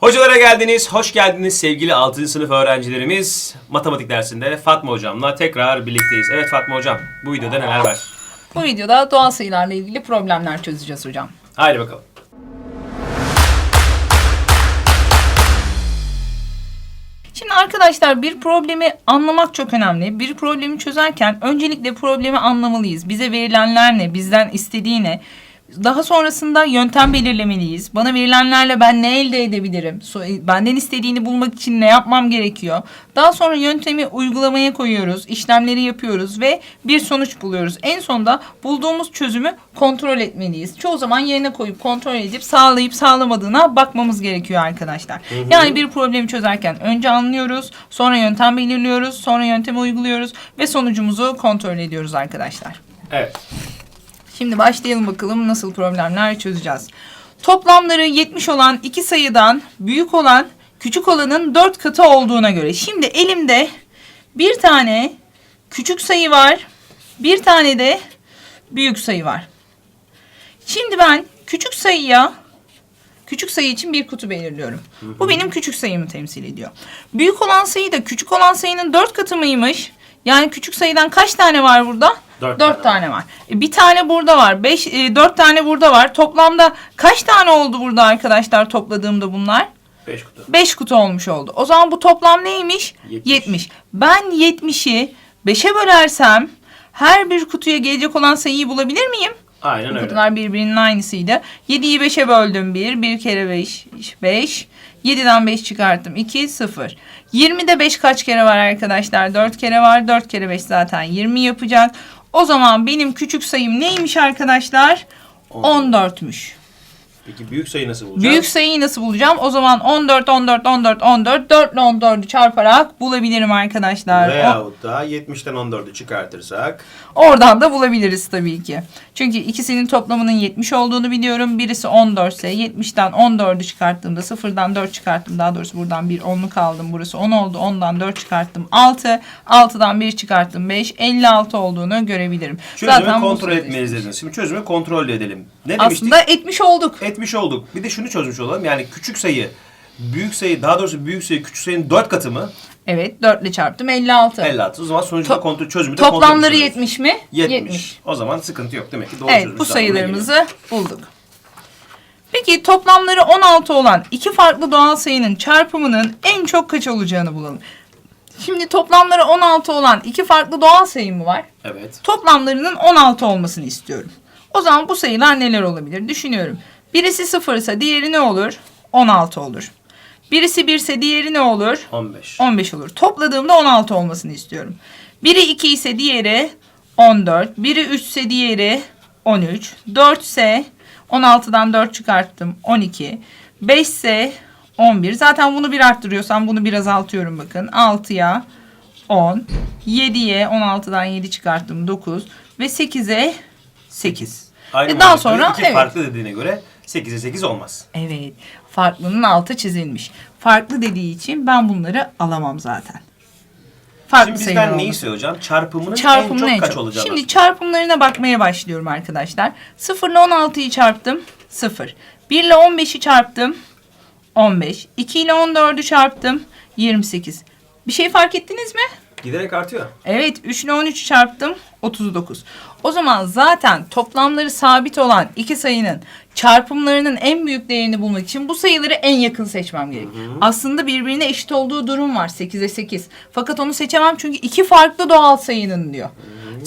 Hocalara geldiniz, hoş geldiniz sevgili 6. sınıf öğrencilerimiz. Matematik dersinde Fatma hocamla tekrar birlikteyiz. Evet Fatma hocam, bu videoda neler var? Bu videoda doğal sayılarla ilgili problemler çözeceğiz hocam. Haydi bakalım. Şimdi arkadaşlar bir problemi anlamak çok önemli. Bir problemi çözerken öncelikle problemi anlamalıyız. Bize verilenler ne, bizden istediği ne? Daha sonrasında yöntem belirlemeliyiz. Bana verilenlerle ben ne elde edebilirim? So- Benden istediğini bulmak için ne yapmam gerekiyor? Daha sonra yöntemi uygulamaya koyuyoruz, işlemleri yapıyoruz ve bir sonuç buluyoruz. En sonunda bulduğumuz çözümü kontrol etmeliyiz. Çoğu zaman yerine koyup kontrol edip sağlayıp sağlamadığına bakmamız gerekiyor arkadaşlar. Yani bir problemi çözerken önce anlıyoruz, sonra yöntem belirliyoruz, sonra yöntemi uyguluyoruz ve sonucumuzu kontrol ediyoruz arkadaşlar. Evet. Şimdi başlayalım bakalım nasıl problemler çözeceğiz. Toplamları 70 olan iki sayıdan büyük olan küçük olanın 4 katı olduğuna göre. Şimdi elimde bir tane küçük sayı var. Bir tane de büyük sayı var. Şimdi ben küçük sayıya küçük sayı için bir kutu belirliyorum. Bu benim küçük sayımı temsil ediyor. Büyük olan sayı da küçük olan sayının 4 katı mıymış? Yani küçük sayıdan kaç tane var burada? Dört 4 tane tane var. E, Bir tane burada var. 5 4 tane burada var. Toplamda kaç tane oldu burada arkadaşlar topladığımda bunlar? 5 kutu. 5 kutu olmuş oldu. O zaman bu toplam neymiş? 70. 70. Ben 70'i 5'e bölersem her bir kutuya gelecek olan sayıyı bulabilir miyim? Aynen öyle. kutular birbirinin aynısıydı. 7'yi 5'e böldüm 1. 1 kere 5 5. 7'den 5 çıkarttım 2 0. 20'de 5 kaç kere var arkadaşlar? 4 kere var. 4 kere 5 zaten 20 yapacak. O zaman benim küçük sayım neymiş arkadaşlar? 14'müş. Peki büyük sayı nasıl bulacağız? Büyük sayıyı nasıl bulacağım? O zaman 14, 14, 14, 14. 4 ile 14'ü çarparak bulabilirim arkadaşlar. Veyahut da 70'ten 14'ü çıkartırsak Oradan da bulabiliriz tabii ki. Çünkü ikisinin toplamının 70 olduğunu biliyorum. Birisi 14 ise 70'ten 14'ü çıkarttığımda sıfırdan 4 çıkarttım. Daha doğrusu buradan bir 10'luk aldım. Burası 10 oldu. 10'dan 4 çıkarttım 6. 6'dan 1 çıkarttım 5. 56 olduğunu görebilirim. Çözümü bu kontrol işte. dediniz. Şimdi çözümü kontrol edelim. Ne demiştik? Aslında etmiş olduk. Etmiş olduk. Bir de şunu çözmüş olalım. Yani küçük sayı, büyük sayı, daha doğrusu büyük sayı küçük sayının 4 katı mı? Evet 4 ile çarptım 56. 56. O zaman sonucu da kontrol, çözümü de kontrol Toplamları ediyoruz. 70 mi? 70. O zaman sıkıntı yok demek ki doğru Evet bu sayılarımızı bulduk. Peki toplamları 16 olan iki farklı doğal sayının çarpımının en çok kaç olacağını bulalım. Şimdi toplamları 16 olan iki farklı doğal sayı mı var? Evet. Toplamlarının 16 olmasını istiyorum. O zaman bu sayılar neler olabilir? Düşünüyorum. Birisi 0 ise diğeri ne olur? 16 olur. Birisi 1 ise diğeri ne olur? 15. 15 olur. Topladığımda 16 olmasını istiyorum. Biri 2 ise diğeri 14. Biri 3 ise diğeri 13. 4 ise 16'dan 4 çıkarttım 12. 5 ise 11. Zaten bunu bir arttırıyorsam bunu bir azaltıyorum bakın. 6'ya 10. 7'ye 16'dan 7 çıkarttım 9. Ve 8'e 8. Aynı E daha sonra iki evet. farklı dediğine göre 8'e 8 olmaz. Evet. Farklının altı çizilmiş. Farklı dediği için ben bunları alamam zaten. Farklı Şimdi sayılar bizden ne olması. hocam? Çarpımının Çarpımını en çok kaç olacağını Şimdi çarpımlarına bakmaya başlıyorum arkadaşlar. 0 ile 16'yı çarptım. 0. 1 ile 15'i çarptım. 15. 2 ile 14'ü çarptım. 28. Bir şey fark ettiniz mi? Giderek artıyor. Evet 3 ile 13'ü çarptım 39. O zaman zaten toplamları sabit olan iki sayının çarpımlarının en büyük değerini bulmak için bu sayıları en yakın seçmem gerek. Aslında birbirine eşit olduğu durum var 8'e 8. Fakat onu seçemem çünkü iki farklı doğal sayının diyor.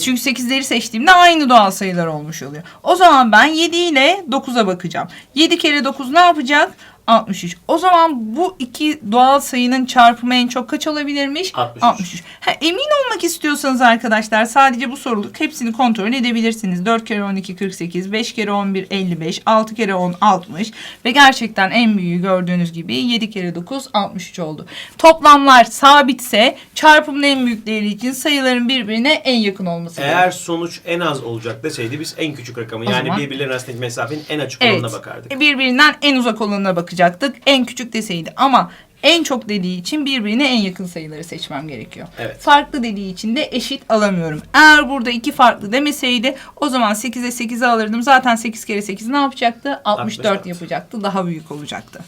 Çünkü 8'leri seçtiğimde aynı doğal sayılar olmuş oluyor. O zaman ben 7 ile 9'a bakacağım. 7 kere 9 ne yapacak? 63. O zaman bu iki doğal sayının çarpımı en çok kaç olabilirmiş? 63. 63. Ha, emin olmak istiyorsanız arkadaşlar sadece bu soruluk hepsini kontrol edebilirsiniz. 4 kere 12 48, 5 kere 11 55, 6 kere 10 60 ve gerçekten en büyüğü gördüğünüz gibi 7 kere 9 63 oldu. Toplamlar sabitse çarpımın en büyük değeri için sayıların birbirine en yakın olması eğer gerekiyor. sonuç en az olacak deseydi biz en küçük rakamı O yani zaman- birbirlerinin arasındaki mesafenin en açık Evet. olanına bakardık. E, Birbirinden en uzak olanına bakacaktık. En küçük deseydi ama en çok dediği için birbirine en yakın sayıları seçmem gerekiyor. Evet. Farklı dediği için de eşit alamıyorum. Eğer burada iki farklı demeseydi o zaman 8'e 8'i alırdım. Zaten 8 kere 8 ne yapacaktı? 64, 64. yapacaktı. Daha büyük olacaktı.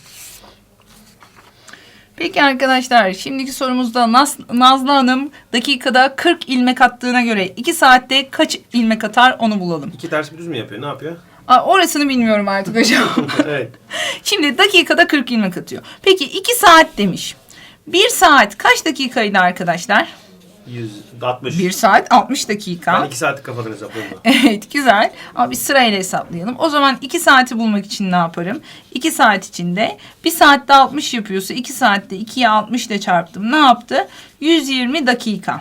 Peki arkadaşlar şimdiki sorumuzda Naz, Nazlı Hanım dakikada 40 ilmek attığına göre 2 saatte kaç ilmek atar onu bulalım. İki ters bir düz mü yapıyor? Ne yapıyor? Aa, orasını bilmiyorum artık hocam. evet. Şimdi dakikada 40 ilmek atıyor. Peki 2 saat demiş. 1 saat kaç dakikaydı arkadaşlar? 160. 1 saat 60 dakika. Ben iki saat kafadan hesaplıyorum da. Evet güzel. Ama bir sırayla hesaplayalım. O zaman 2 saati bulmak için ne yaparım? 2 saat içinde 1 saatte 60 yapıyorsa 2 saatte 2'ye 60 ile çarptım. Ne yaptı? 120 dakika.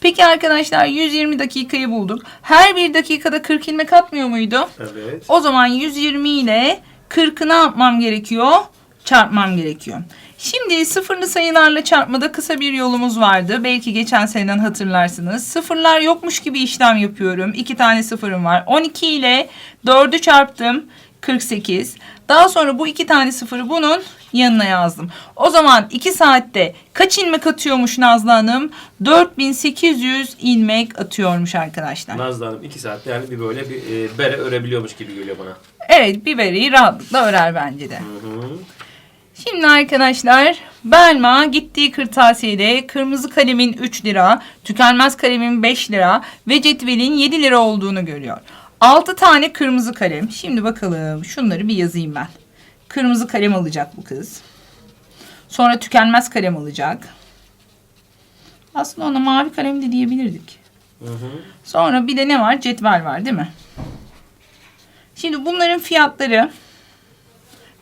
Peki arkadaşlar 120 dakikayı bulduk. Her bir dakikada 40 ilmek atmıyor muydu? Evet. O zaman 120 ile 40'ı ne yapmam gerekiyor? Çarpmam gerekiyor. Şimdi sıfırlı sayılarla çarpmada kısa bir yolumuz vardı. Belki geçen seneden hatırlarsınız. Sıfırlar yokmuş gibi işlem yapıyorum. İki tane sıfırım var. 12 ile 4'ü çarptım. 48. Daha sonra bu iki tane sıfırı bunun yanına yazdım. O zaman 2 saatte kaç ilmek atıyormuş Nazlı Hanım? 4800 ilmek atıyormuş arkadaşlar. Nazlı Hanım iki saatte yani bir böyle bir e, bere örebiliyormuş gibi geliyor bana. Evet biberi rahatlıkla örer bence de. Hı hı. Şimdi arkadaşlar Belma gittiği kırtasiyede kırmızı kalemin 3 lira, tükenmez kalemin 5 lira ve cetvelin 7 lira olduğunu görüyor. 6 tane kırmızı kalem. Şimdi bakalım şunları bir yazayım ben. Kırmızı kalem alacak bu kız. Sonra tükenmez kalem alacak. Aslında ona mavi kalem de diyebilirdik. Hı hı. Sonra bir de ne var? Cetvel var değil mi? Şimdi bunların fiyatları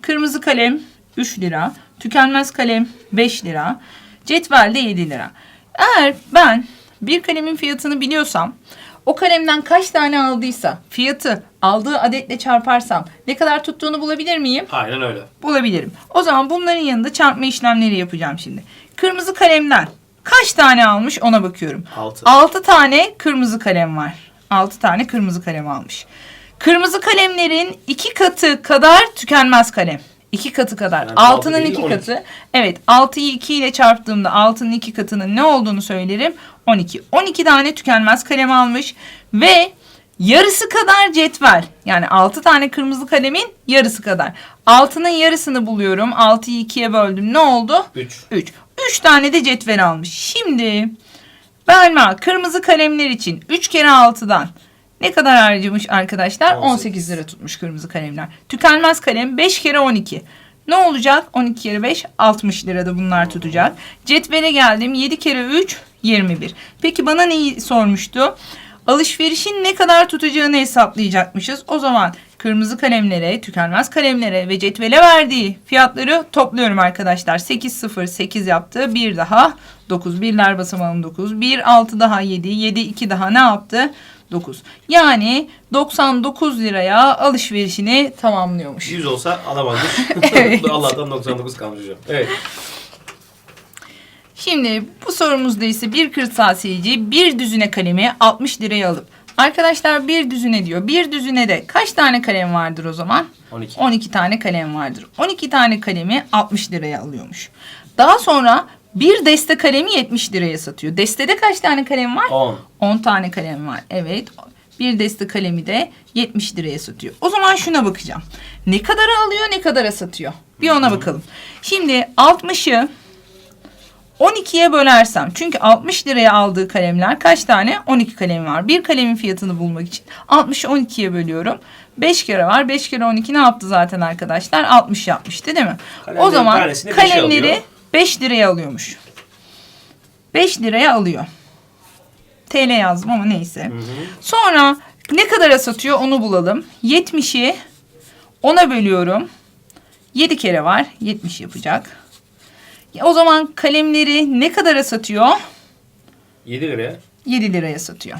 kırmızı kalem 3 lira, tükenmez kalem 5 lira, cetvel de 7 lira. Eğer ben bir kalemin fiyatını biliyorsam o kalemden kaç tane aldıysa fiyatı aldığı adetle çarparsam ne kadar tuttuğunu bulabilir miyim? Aynen öyle. bulabilirim. O zaman bunların yanında çarpma işlemleri yapacağım şimdi. Kırmızı kalemden kaç tane almış ona bakıyorum. Altı. 6 tane kırmızı kalem var. 6 tane kırmızı kalem almış. Kırmızı kalemlerin iki katı kadar tükenmez kalem. İki katı kadar. Yani altı Altının değil, iki 12. katı. Evet 6'yı 2 ile çarptığımda altının iki katının ne olduğunu söylerim. 12. 12 tane tükenmez kalem almış. Ve yarısı kadar cetvel. Yani 6 tane kırmızı kalemin yarısı kadar. Altının yarısını buluyorum. 6'yı 2'ye böldüm. Ne oldu? 3. 3. 3 tane de cetvel almış. Şimdi Belma kırmızı kalemler için 3 kere 6'dan ne kadar harcamış arkadaşlar? 18. 18 lira tutmuş kırmızı kalemler. Tükenmez kalem 5 kere 12. Ne olacak? 12 kere 5 60 lirada bunlar tutacak. Cetvele geldim. 7 kere 3 21. Peki bana neyi sormuştu? Alışverişin ne kadar tutacağını hesaplayacakmışız. O zaman kırmızı kalemlere, tükenmez kalemlere ve cetvele verdiği fiyatları topluyorum arkadaşlar. 8 0 8 yaptı. Bir daha 9. Birler basamağım 9. 1 6 daha 7. 7 2 daha ne yaptı? 9. Yani 99 liraya alışverişini tamamlıyormuş. 100 olsa alamazmış. Evet. Allah'tan 99 kalmış hocam. Evet. Şimdi bu sorumuzda ise bir kırtasiyeci bir düzine kalemi 60 liraya alıp Arkadaşlar bir düzine diyor. Bir düzinede kaç tane kalem vardır o zaman? 12. 12 tane kalem vardır. 12 tane kalemi 60 liraya alıyormuş. Daha sonra bir deste kalemi 70 liraya satıyor. Destede kaç tane kalem var? 10. 10 tane kalem var. Evet. Bir deste kalemi de 70 liraya satıyor. O zaman şuna bakacağım. Ne kadara alıyor ne kadara satıyor? Bir ona bakalım. Şimdi 60'ı 12'ye bölersem çünkü 60 liraya aldığı kalemler kaç tane? 12 kalem var. Bir kalemin fiyatını bulmak için 60'ı 12'ye bölüyorum. 5 kere var. 5 kere 12 ne yaptı zaten arkadaşlar? 60 yapmıştı değil mi? o Kalemlerin zaman tanesini beşe kalemleri alıyor. 5 liraya alıyormuş. 5 liraya alıyor. TL yazdım ama neyse. Sonra ne kadara satıyor onu bulalım. 70'i 10'a bölüyorum. 7 kere var. 70 yapacak. Ya O zaman kalemleri ne kadara satıyor? 7 liraya. 7 liraya satıyor.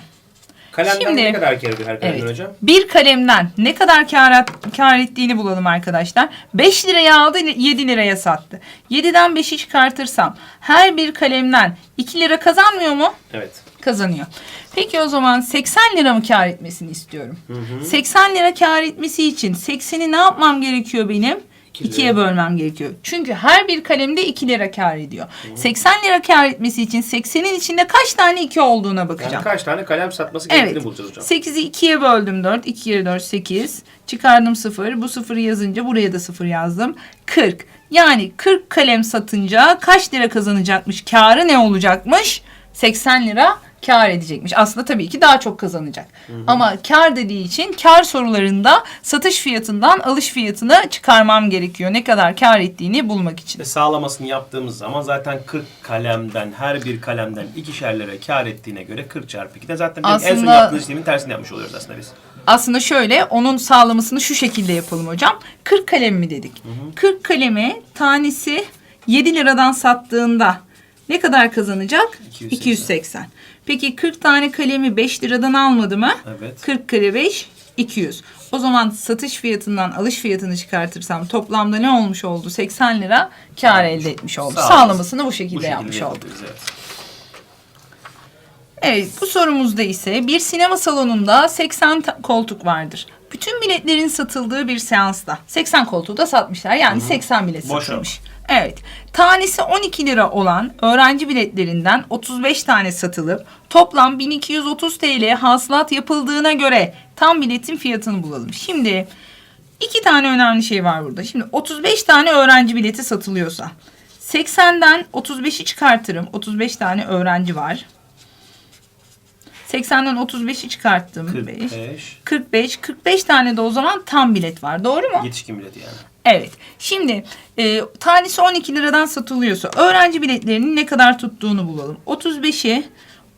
Kalemden Şimdi- ne kadar kar ediyor her kalemden Evet. hocam? Bir kalemden ne kadar kar, kar ettiğini bulalım arkadaşlar. 5 liraya aldı 7 liraya sattı. 7'den 5'i çıkartırsam her bir kalemden 2 lira kazanmıyor mu? Evet. Kazanıyor. Peki o zaman 80 lira mı kar etmesini istiyorum? 80 lira kar etmesi için 80'i ne yapmam gerekiyor benim? İki İkiye lira. bölmem gerekiyor. Çünkü her bir kalemde 2 lira kar ediyor. 80 lira kar etmesi için 80'in içinde kaç tane 2 olduğuna bakacağım. Yani kaç tane kalem satması gerektiğini Evet. bulacağız hocam. 8'i 2'ye böldüm 4. 2 kere 4 8. Çıkardım 0. Bu 0'ı yazınca buraya da 0 yazdım. 40. Yani 40 kalem satınca kaç lira kazanacakmış? Karı ne olacakmış? 80 lira kar edecekmiş. Aslında tabii ki daha çok kazanacak. Ama kar dediği için kar sorularında satış fiyatından alış fiyatını çıkarmam gerekiyor. Ne kadar kar ettiğini bulmak için. Ve sağlamasını yaptığımız zaman zaten 40 kalemden her bir kalemden ikişer lira kar ettiğine göre 40 çarpı 2'den zaten en son Aslında- yaptığımız işlemin tersini yapmış oluyoruz aslında biz. Aslında şöyle onun sağlamasını şu şekilde yapalım hocam. 40 kalem mi dedik? 40 kalemi tanesi 7 liradan sattığında ne kadar kazanacak? 280. 280. Peki 40 tane kalemi 5 liradan almadı mı? Evet. 40 kere 5 200. O zaman satış fiyatından alış fiyatını çıkartırsam toplamda ne olmuş oldu? 80 lira kar elde etmiş oldu. Sağlaması- Sağlamasını bu şekilde, Bu şekilde yapmış olduk. evet. Evet bu sorumuzda ise bir sinema salonunda 80 ta- koltuk vardır. Bütün biletlerin satıldığı bir seansta 80 koltuğu da satmışlar. Yani 80 bilet Boş satılmış. Evet. Tanesi 12 lira olan öğrenci biletlerinden 35 tane satılıp toplam 1230 TL hasılat yapıldığına göre tam biletin fiyatını bulalım. Şimdi iki tane önemli şey var burada. Şimdi 35 tane öğrenci bileti satılıyorsa 80'den 35'i çıkartırım. 35 tane öğrenci var. 80'den 35'i çıkarttım. 5. 45. 45. 45 tane de o zaman tam bilet var. Doğru mu? Yetişkin bileti yani. Evet. Şimdi e, tanesi 12 liradan satılıyorsa öğrenci biletlerinin ne kadar tuttuğunu bulalım. 35'i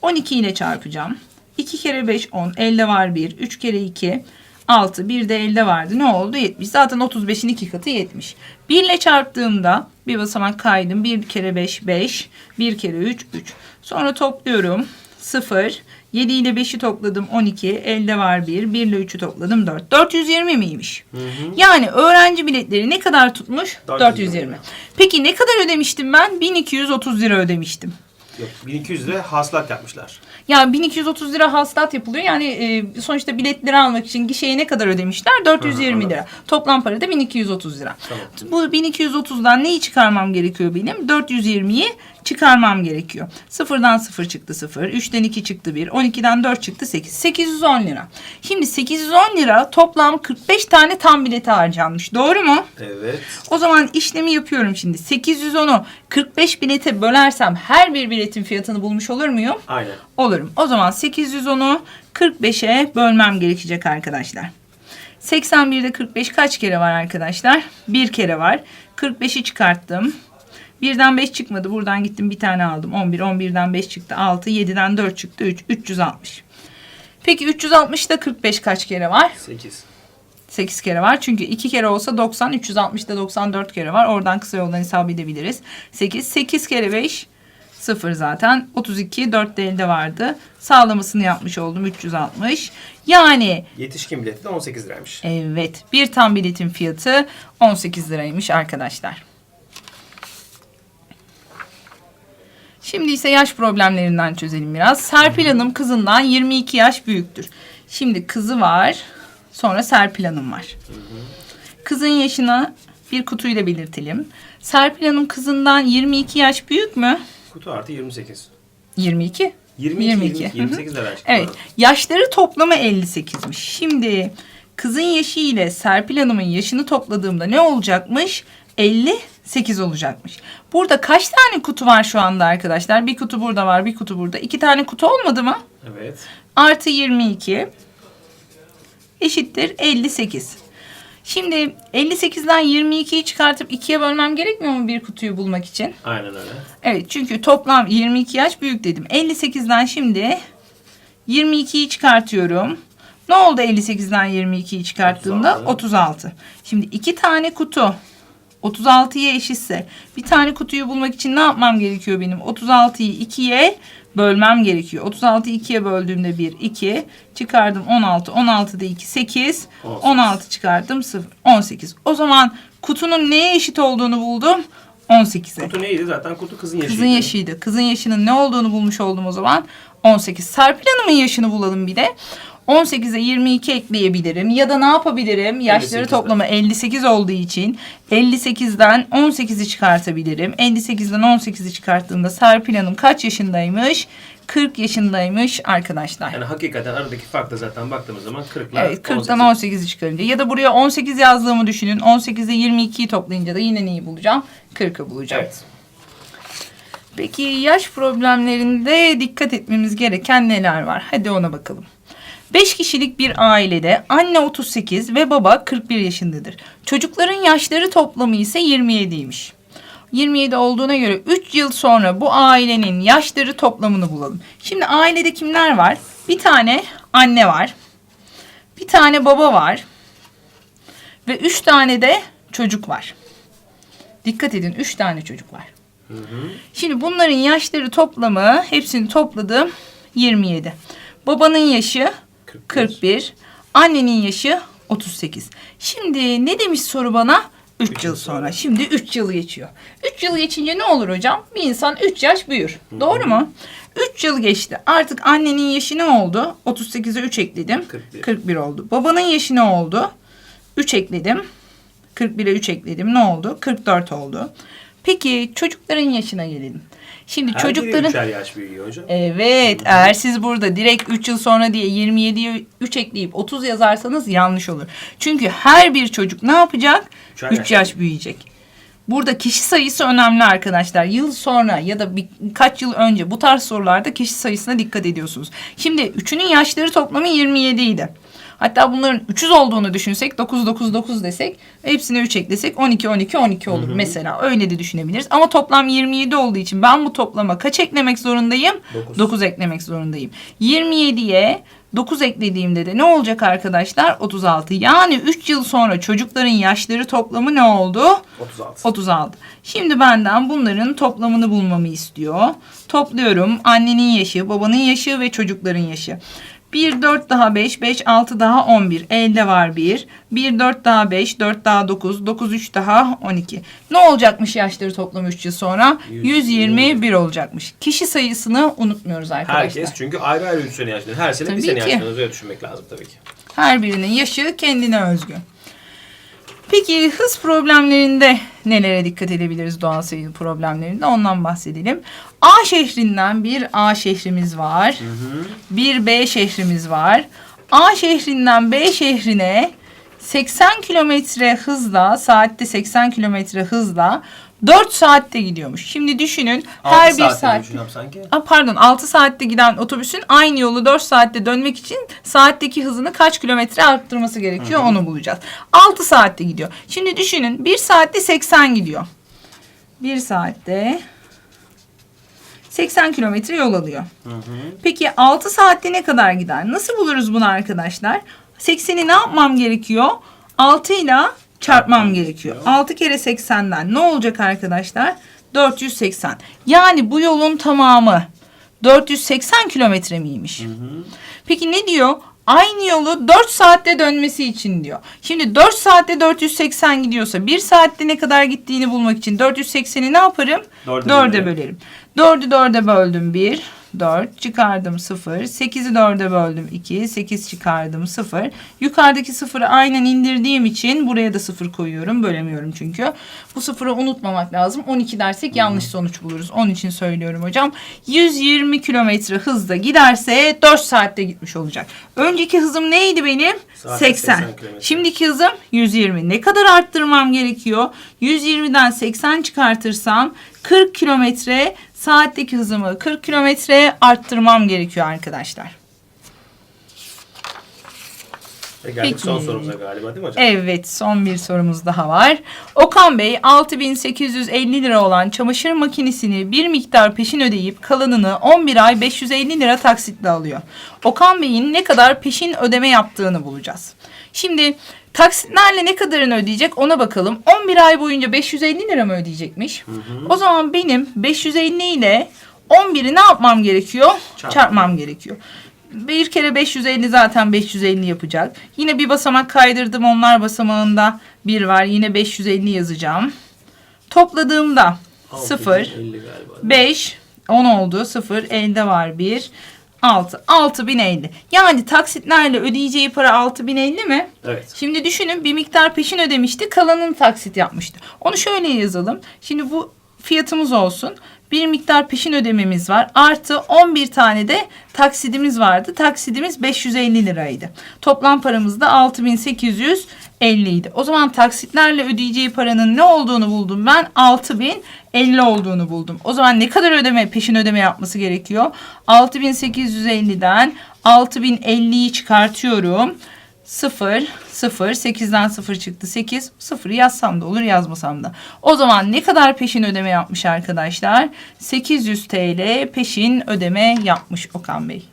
12 ile çarpacağım. 2 kere 5 10. Elde var 1. 3 kere 2 6. Bir de elde vardı. Ne oldu? 70. Zaten 35'in iki katı 70. 1 ile çarptığımda bir basamak kaydım. 1 kere 5 5. 1 kere 3 3. Sonra topluyorum. 0. 7 ile 5'i topladım 12. Elde var 1. 1 ile 3'ü topladım 4. 420 miymiş? Yani öğrenci biletleri ne kadar tutmuş? 420. 420. Peki ne kadar ödemiştim ben? 1230 lira ödemiştim. Yok 1200 lira hasılat yapmışlar. Yani 1230 lira hasılat yapılıyor. Yani e, sonuçta biletleri almak için gişeye ne kadar ödemişler? 420 lira. Toplam para da 1230 lira. Tamam. Bu 1230'dan neyi çıkarmam gerekiyor benim? 420'yi çıkarmam gerekiyor. Sıfırdan 0 çıktı 0. 3'ten 2 çıktı 1. 12'den 4 çıktı 8. 810 lira. Şimdi 810 lira toplam 45 tane tam bilete harcanmış. Doğru mu? Evet. O zaman işlemi yapıyorum şimdi. 810'u 45 bilete bölersem her bir biletin fiyatını bulmuş olur muyum? Aynen. Olurum. O zaman 810'u 45'e bölmem gerekecek arkadaşlar. 81'de 45 kaç kere var arkadaşlar? Bir kere var. 45'i çıkarttım. Birden 5 çıkmadı. Buradan gittim bir tane aldım. 11, 11'den 5 çıktı. 6, 7'den 4 çıktı. 3, 360. Peki 360'da 45 kaç kere var? 8. 8 kere var. Çünkü 2 kere olsa 90, 360'da 94 kere var. Oradan kısa yoldan hesap edebiliriz. 8, 8 kere 5, 0 zaten. 32, 4 de elde vardı. Sağlamasını yapmış oldum. 360. Yani Yetişkin bileti de 18 liraymış. evet bir tam biletin fiyatı 18 liraymış arkadaşlar. Şimdi ise yaş problemlerinden çözelim biraz. Serpil Hanım kızından 22 yaş büyüktür. Şimdi kızı var. Sonra Serpil Hanım var. Kızın yaşını bir kutuyla belirtelim. Serpil Hanım kızından 22 yaş büyük mü? Kutu artı 28. 22. 22, 22. 22 28 lira çıktı. Evet. Yaşları toplamı 58'miş. Şimdi kızın yaşı ile Serpil Hanım'ın yaşını topladığımda ne olacakmış? 58 olacakmış. Burada kaç tane kutu var şu anda arkadaşlar? Bir kutu burada var, bir kutu burada. İki tane kutu olmadı mı? Evet. Artı 22 eşittir 58. Şimdi 58'den 22'yi çıkartıp 2'ye bölmem gerekmiyor mu bir kutuyu bulmak için? Aynen öyle. Evet çünkü toplam 22 yaş büyük dedim. 58'den şimdi 22'yi çıkartıyorum. Ne oldu 58'den 22'yi çıkarttığımda? 36. 36. Şimdi iki tane kutu 36'ya eşitse bir tane kutuyu bulmak için ne yapmam gerekiyor benim? 36'yı 2'ye bölmem gerekiyor. 36'yı 2'ye böldüğümde 1, 2. Çıkardım 16. 16'da 2, 8. 18. 16 çıkardım 0, 18. O zaman kutunun neye eşit olduğunu buldum? 18'e. Kutu neydi zaten? Kutu kızın yaşıydı. Kızın yaşıydı. Kızın yaşının ne olduğunu bulmuş oldum o zaman. 18. Serpil Hanım'ın yaşını bulalım bir de. 18'e 22 ekleyebilirim. Ya da ne yapabilirim? Yaşları 58'den. toplamı 58 olduğu için 58'den 18'i çıkartabilirim. 58'den 18'i çıkarttığımda Serpil Hanım kaç yaşındaymış? 40 yaşındaymış arkadaşlar. Yani hakikaten aradaki fark da zaten baktığımız zaman 40 ile Evet 40'tan 18'i çıkarınca ya da buraya 18 yazdığımı düşünün. 18'e 22'yi toplayınca da yine neyi bulacağım? 40'ı bulacağım. Evet. Peki yaş problemlerinde dikkat etmemiz gereken neler var? Hadi ona bakalım. 5 kişilik bir ailede anne 38 ve baba 41 yaşındadır. Çocukların yaşları toplamı ise 27'ymiş. 27 olduğuna göre 3 yıl sonra bu ailenin yaşları toplamını bulalım. Şimdi ailede kimler var? Bir tane anne var. Bir tane baba var. Ve 3 tane de çocuk var. Dikkat edin 3 tane çocuk var. Şimdi bunların yaşları toplamı hepsini topladım 27. Babanın yaşı 41. Annenin yaşı 38. Şimdi ne demiş soru bana? 3 yıl sonra. Şimdi 3 yıl geçiyor. 3 yıl geçince ne olur hocam? Bir insan 3 yaş büyür. Doğru mu? 3 yıl geçti. Artık annenin yaşı ne oldu? 38'e 3 ekledim. 41. 41 oldu. Babanın yaşı ne oldu? 3 ekledim. 41'e 3 ekledim. Ne oldu? 44 oldu. Peki çocukların yaşına gelelim. Şimdi Her çocukların... üçer yaş büyüyor hocam. Evet eğer siz burada direkt 3 yıl sonra diye 27'ye 3 ekleyip 30 yazarsanız yanlış olur. Çünkü her bir çocuk ne yapacak? Üçer 3 yaş yaş büyüyecek. Burada kişi sayısı önemli arkadaşlar. Yıl sonra ya da birkaç yıl önce bu tarz sorularda kişi sayısına dikkat ediyorsunuz. Şimdi üçünün yaşları toplamı 27 idi. Hatta bunların 300 olduğunu düşünsek 9 9 9 desek hepsine 3 eklesek 12 12 12 olur mesela. Öyle de düşünebiliriz. Ama toplam 27 olduğu için ben bu toplama kaç eklemek zorundayım? Dokuz. 9 eklemek zorundayım. 27'ye 9 eklediğimde de ne olacak arkadaşlar? 36. Yani 3 yıl sonra çocukların yaşları toplamı ne oldu? 36. 36. Şimdi benden bunların toplamını bulmamı istiyor. Topluyorum. Annenin yaşı, babanın yaşı ve çocukların yaşı. 1, 4 daha 5, 5, 6 daha 11. Elde var 1. 1, 4 daha 5, 4 daha 9, 9, 3 daha 12. Ne olacakmış yaşları toplamı 3 yıl sonra? 121 olacakmış. Kişi sayısını unutmuyoruz arkadaşlar. Herkes çünkü ayrı ayrı 3 sene yaşlanıyor. Her sene Tabii bir sene yaşlanıyor. Öyle düşünmek lazım tabii ki. Her birinin yaşı kendine özgü. Peki hız problemlerinde nelere dikkat edebiliriz doğal sayı problemlerinde ondan bahsedelim. A şehrinden bir A şehrimiz var. Bir B şehrimiz var. A şehrinden B şehrine 80 kilometre hızla saatte 80 kilometre hızla 4 saatte gidiyormuş. Şimdi düşünün her bir saatte saat düşünüyorum sanki. Aa, pardon 6 saatte giden otobüsün aynı yolu 4 saatte dönmek için saatteki hızını kaç kilometre arttırması gerekiyor onu bulacağız. 6 saatte gidiyor. Şimdi düşünün 1 saatte 80 gidiyor. 1 saatte 80 kilometre yol alıyor. Peki 6 saatte ne kadar gider? Nasıl buluruz bunu arkadaşlar? 80'i ne yapmam gerekiyor? 6 ile çarpmam gerekiyor. 6 kere 80'den ne olacak arkadaşlar? 480. Yani bu yolun tamamı 480 kilometre miymiş? Peki ne diyor? Aynı yolu 4 saatte dönmesi için diyor. Şimdi 4 saatte 480 gidiyorsa 1 saatte ne kadar gittiğini bulmak için 480'i ne yaparım? Dörde 4'e bölerim. bölerim. 4'ü 4'e böldüm 1, 4 çıkardım 0. 8'i 4'e böldüm 2, 8 çıkardım 0. Yukarıdaki sıfırı aynen indirdiğim için buraya da 0 koyuyorum. Bölemiyorum çünkü. Bu sıfırı unutmamak lazım. 12 dersek yanlış sonuç buluruz. Onun için söylüyorum hocam. 120 kilometre hızla giderse 4 saatte gitmiş olacak. Önceki hızım neydi benim? Saatte 80. 80 kilometre. Şimdiki hızım 120. Ne kadar arttırmam gerekiyor? 120'den 80 çıkartırsam 40 kilometre saatteki hızımı 40 kilometreye arttırmam gerekiyor arkadaşlar. Ve geldik Peki. son sorumuza galiba değil mi hocam? Evet son bir sorumuz daha var. Okan Bey 6850 lira olan çamaşır makinesini bir miktar peşin ödeyip kalanını 11 ay 550 lira taksitle alıyor. Okan Bey'in ne kadar peşin ödeme yaptığını bulacağız. Şimdi taksitlerle ne kadarını ödeyecek ona bakalım. 11 ay boyunca 550 lira mı ödeyecekmiş? O zaman benim 550 ile 11'i ne yapmam gerekiyor? Çarpmam. Çarpmam gerekiyor. Bir kere 550 zaten 550 yapacak. Yine bir basamak kaydırdım. Onlar basamağında bir var. Yine 550 yazacağım. Topladığımda 0, 650 galiba. 5, 10 oldu. 0, elde var 1. 6. 6050. Yani taksitlerle ödeyeceği para 6050 mi? Evet. Şimdi düşünün bir miktar peşin ödemişti. Kalanını taksit yapmıştı. Onu şöyle yazalım. Şimdi bu fiyatımız olsun. Bir miktar peşin ödememiz var. Artı 11 tane de taksidimiz vardı. Taksidimiz 550 liraydı. Toplam paramız da 6850 idi. O zaman taksitlerle ödeyeceği paranın ne olduğunu buldum ben. 6050 olduğunu buldum. O zaman ne kadar ödeme peşin ödeme yapması gerekiyor? 6850'den 6050'yi çıkartıyorum. 0, 0, 8'den 0 çıktı 8. 0'ı yazsam da olur yazmasam da. O zaman ne kadar peşin ödeme yapmış arkadaşlar? 800 TL peşin ödeme yapmış Okan Bey.